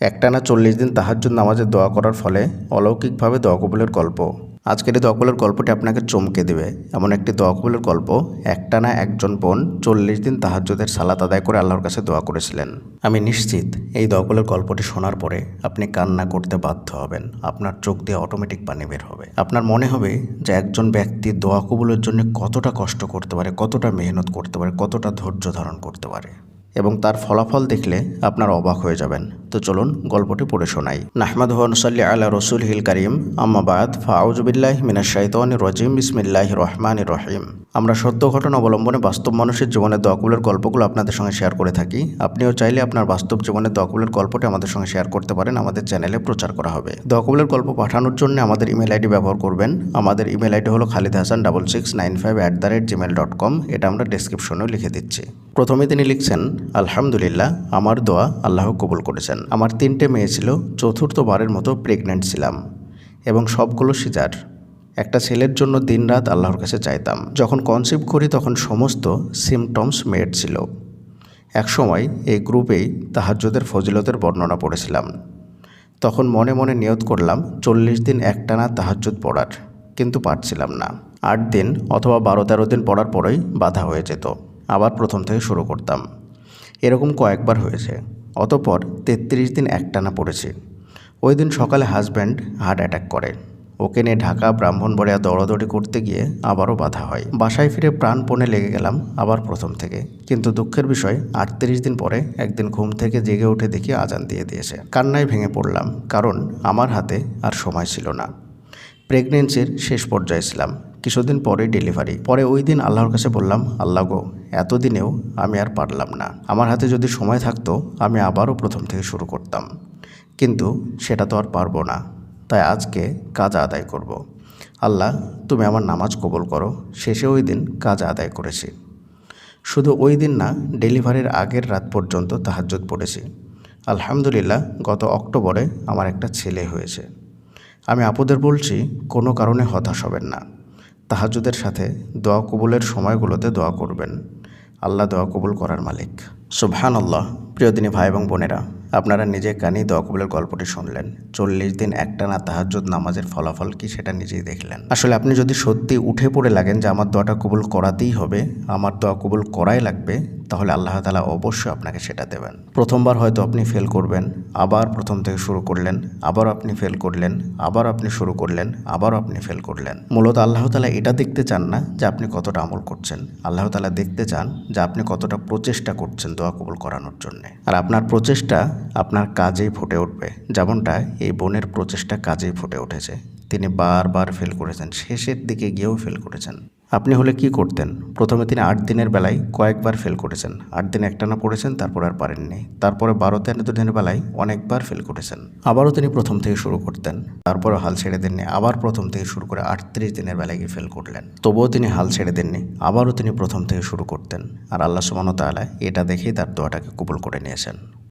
একটানা চল্লিশ দিন তাহাজ্জুদ নামাজে দোয়া করার ফলে অলৌকিকভাবে দোয়া কবুলের গল্প। আজকের এই দোয়া কবুলের গল্পটি আপনাকে চমকে দেবে। এমন একটি দোয়া কবুলের গল্প, একটানা একজন বোন চল্লিশ দিন তাহাজ্জুদের সালাত আদায় করে আল্লাহর কাছে দোয়া করেছিলেন। আমি নিশ্চিত এই দোয়া কবুলের গল্পটি শোনার পরে আপনি কান্না করতে বাধ্য হবেন। আপনার চোখ দিয়ে অটোমেটিক পানি বের হবে। আপনার মনে হবে যে একজন ব্যক্তি দোয়া কবুলের জন্য কতটা কষ্ট করতে পারে, কতটা মেহনত করতে পারে, কতটা ধৈর্য ধারণ করতে পারে। এবং তার ফলাফল দেখলে আপনার অবাক হয়ে যাবেন। তো চলুন গল্পটি পড়ে শোনাই। নাহমাদ হুয়ানসাল্লি আল্লাহ রসুল হিল করিম। আম্মাবাদ ফাউজবিল্লাহ মিনাশ শাইতান রজিম। বিসমিল্লাহ রহমান রহিম। আমরা সত্য ঘটনা অবলম্বনে বাস্তব মানুষের জীবনের দোয়াকুলের গল্পগুলো আপনাদের সঙ্গে শেয়ার করে থাকি। আপনিও চাইলে আপনার বাস্তব জীবনের দোয়াকুলের গল্পটি আমাদের সঙ্গে শেয়ার করতে পারেন। আমাদের চ্যানেলে প্রচার করা হবে। দোয়াকুলের গল্প পাঠানোর জন্য আমাদের ইমেল আইডি ব্যবহার করবেন। আমাদের ইমেল আইডি হলো Khalid Hasan double six nine five at the rate Gmail dot com এটা আমরা ডেসক্রিপশনেও লিখে দিচ্ছি। প্রথমে তিনি লিখছেন, আলহামদুলিল্লাহ, আমার দোয়া আল্লাহ কবুল করেছেন। আমার তিনটে মেয়ে ছিল, চতুর্থবারের মতো প্রেগনেন্ট ছিলাম এবং সবগুলো সিজার। একটা ছেলের জন্য দিনরাত আল্লাহর কাছে চাইতাম। যখন কনসিভ করি, তখন সমস্ত সিমটমস মেড ছিল। একসময় এই গ্রুপেই তাহাজ্জুদের ফজিলতের বর্ণনা পড়েছিলাম। তখন মনে মনে নিয়ত করলাম, চল্লিশ দিন একটানা তাহাজ্জুদ পড়ার। কিন্তু পারছিলাম না। আট দিন অথবা বারো তেরো দিন পড়ার পরেই বাধা হয়ে যেত। আবার প্রথম থেকে শুরু করতাম। এরকম কয়েকবার হয়েছে। অতপর তেত্রিশ দিন একটানা পড়েছি। ওই দিন সকালে হাজব্যান্ড হার্ট অ্যাটাক করে। ওকে নিয়ে ঢাকা ব্রাহ্মণবাড়িয়া দৌড়াদৌড়ি করতে গিয়ে আবারও বাধা হয়। বাসায় ফিরে প্রাণপণে লেগে গেলাম আবার প্রথম থেকে। কিন্তু দুঃখের বিষয়, আটত্রিশ দিন পরে একদিন ঘুম থেকে জেগে উঠে দেখি আজান দিয়ে দিয়েছে। কান্নায় ভেঙে পড়লাম, কারণ আমার হাতে আর সময় ছিল না। প্রেগনেন্সির শেষ পর্যায়ে ছিলাম। কিছুদিন পরেই ডেলিভারি পরে ওই দিন আল্লাহর কাছে বললাম, আল্লাহ গো, এতদিনেও আমি আর পারলাম না। আমার হাতে যদি সময় থাকতো, আমি আবারও প্রথম থেকে শুরু করতাম। কিন্তু সেটা তো আর পারব না। তাই আজকে কাজ আদায় করব। আল্লাহ, তুমি আমার নামাজ কবল করো। শেষে ওই দিন কাজ আদায় করেছি। শুধু ওই দিন না ডেলিভারির আগের রাত পর্যন্ত তাহাজ্জুদ পড়েছি। আলহামদুলিল্লাহ, গত অক্টোবরে আমার একটা ছেলে হয়েছে। আমি আপুদের বলছি, কোনো কারণে হতাশ হবেন না। তাহাজুদের সাথে দোয়া কবুলের সময়গুলোতে দোয়া করবেন। আল্লাহ দোয়া কবুল করার মালিক। সুবহান আল্লাহ প্রিয় দিনী ভাই এবং বোনেরা। আপনারা নিজে কানি দোয়া কবুলের গল্পটি শুনলেন। চল্লিশ দিন একটানা তাহাজ্জুদ নামাজের ফলাফল কি সেটা নিজেই দেখলেন। আসলে আপনি যদি সত্যি উঠে পড়ে লাগেন যে আমার দোয়াটা কবুল করাতেই হবে, আমার দোয়া কবুল করাই লাগবে, তাহলে আল্লাহ তালা অবশ্যই আপনাকে সেটা দেবেন। প্রথমবার হয়তো আপনি ফেল করবেন, আবার প্রথম থেকে শুরু করলেন, আবার আপনি ফেল করলেন, আবার আপনি শুরু করলেন, আবার আপনি ফেল করলেন। মূলত আল্লাহ তালা এটা দেখতে চান না যে আপনি কতটা আমল করছেন। আল্লাহ তালা দেখতে চান যে আপনি কতটা প্রচেষ্টা করছেন দোয়া কবুল করানোর জন্যে। আর আপনার প্রচেষ্টা আপনার কাজেই ফুটে উঠবে। যেমনটা এই বোনের প্রচেষ্টা কাজেই ফুটে উঠেছে। তিনি বারবার ফেল করেছেন, শেষের দিকে গিয়েও ফেল করেছেন। আপনি হলে কি করতেন? প্রথমে তিনি আট দিনের বেলায় কয়েকবার ফেল করেছেন। আট দিন একটানা পড়েছেন তারপর আর পারেননি। তারপরে বারো তেরো দিনের বেলায় অনেকবার ফেল করেছেন। আবারও তিনি প্রথম থেকে শুরু করতেন। তারপরে হাল ছেড়ে দেননি, আবার প্রথম থেকে শুরু করে আটত্রিশ দিনের বেলায় গিয়ে ফেল করলেন। তবুও তিনি হাল ছেড়ে দেননি, আবারও তিনি প্রথম থেকে শুরু করতেন। আর আল্লাহ সুমানো তালা এটা দেখেই তার দোয়াটাকে কবুল করে নিয়েছেন।